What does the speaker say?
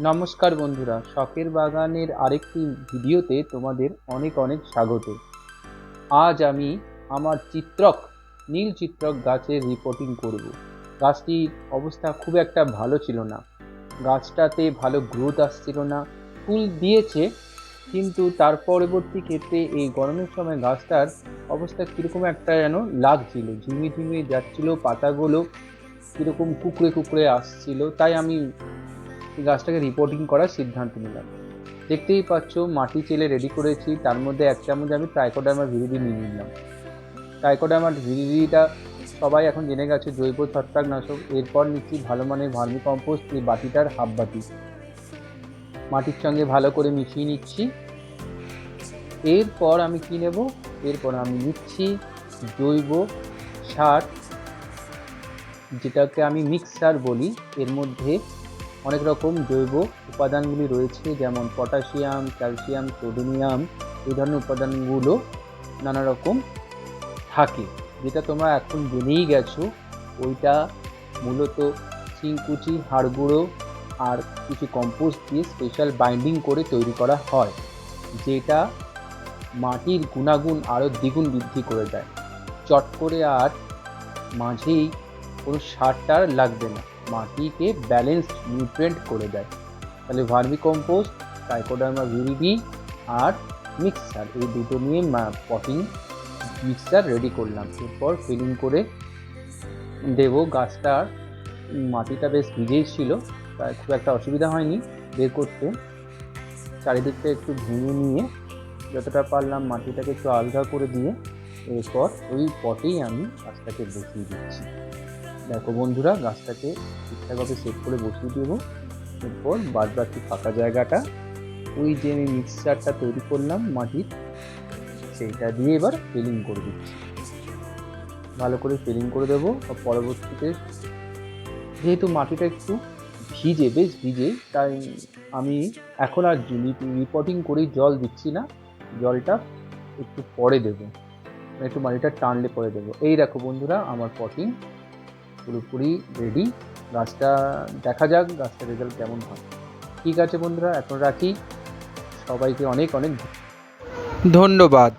নমস্কার বন্ধুরা, শখের বাগানের আরেকটি ভিডিওতে তোমাদের অনেক অনেক স্বাগত। আজ আমি আমার চিত্রক, নীল চিত্রক গাছের রিপোর্টিং করব। গাছটির অবস্থা খুব একটা ভালো ছিল না। গাছটাতে ভালো গ্রোথ আসছিল না। ফুল দিয়েছে, কিন্তু তার পরবর্তী ক্ষেত্রে এই গরমের সময় গাছটার অবস্থা কীরকম একটা যেন লাগছিল। ঝিমিয়ে ঝিমিয়ে যাচ্ছিল, পাতাগুলো কীরকম কুকড়ে কুকড়ে আসছিল। তাই আমি এই গাছটাকে রিপোর্টিং করার সিদ্ধান্ত নিলাম। দেখতেই পাচ্ছ, মাটি চেলে রেডি করেছি। তার মধ্যে এক চামচ আমি ট্রাইকোডার্মা ভিরিডি নিয়ে নিলাম। ট্রাইকোডার্মা ভিরিডিটা সবাই এখন জেনে গেছে, জৈব ছত্রাকনাশক। এরপর নিচ্ছি ভালো মানের ভার্মি কম্পোস্ট এই বাটিটার হাফ বাটি। মাটির সঙ্গে ভালো করে মিশিয়ে নিচ্ছি। এরপর আমি কি নেব? এরপর আমি নিচ্ছি জৈব সার, যেটাকে আমি মিক্সার বলি। এর মধ্যে অনেক রকম জৈব উপাদানগুলি রয়েছে, যেমন পটাশিয়াম, ক্যালসিয়াম, সোডিয়াম, এই ধরনের উপাদানগুলো নানা রকম থাকে। যেটা তোমরা এখন জেনেই গেছো, ওইটা মূলত চিংকুচি হাড় গুঁড়ো আর কিছু কম্পোস্ট দিয়ে স্পেশাল বাইন্ডিং করে তৈরি করা হয়, যেটা মাটির গুণাগুণ আরও দ্বিগুণ বৃদ্ধি করে দেয়। চট করে আর মাঝেই কোনো সারটার লাগবে না। মাটিকে ব্যালেন্স নিউট্রেন্ট করে দেয়। তাহলে ভার্মি কম্পোস্ট টাইকোডার্মা ভিরিডি আর মিক্সার এই দুটো নিয়ে পটিং মিক্সার রেডি করলাম। এরপর ফিলিং করে দেবো গাছটার মাটিটা বেশ ভিজেই ছিল তাই খুব একটা অসুবিধা হয়নি, বের করতে। চারিদিকটা একটু ভেঙে নিয়ে যতটা পারলাম মাটিটাকে একটু আলগা করে দিয়ে, এরপর ওই পটেই আমি গাছটাকে বসিয়ে দিচ্ছি। দেখো বন্ধুরা, গাছটাকে ঠিকঠাকভাবে সেট করে বসিয়ে দেবো। এরপর বাদ বাকি ফাঁকা জায়গাটা, ওই যে আমি মিক্সচারটা তৈরি করলাম মাটির, সেইটা দিয়ে এবার ফিলিং করে দিচ্ছি। ভালো করে ফিলিং করে দেবো, আর পরবর্তীতে যেহেতু মাটিটা একটু ভিজে, বেশ ভিজে, তাই আমি এখন আর রিপোর্টিং করেই জল দিচ্ছি না। জলটা একটু পরে দেবো। একটু মাটিটা টানলে পরে দেবো। এই দেখো বন্ধুরা, আমার পটিং পুরোপুরি রেডি গাছটা দেখা যাক গাছটা রেজাল্ট কেমন হয়। ঠিক আছে বন্ধুরা, এখন রাখি। সবাইকে অনেক অনেক ধন্যবাদ।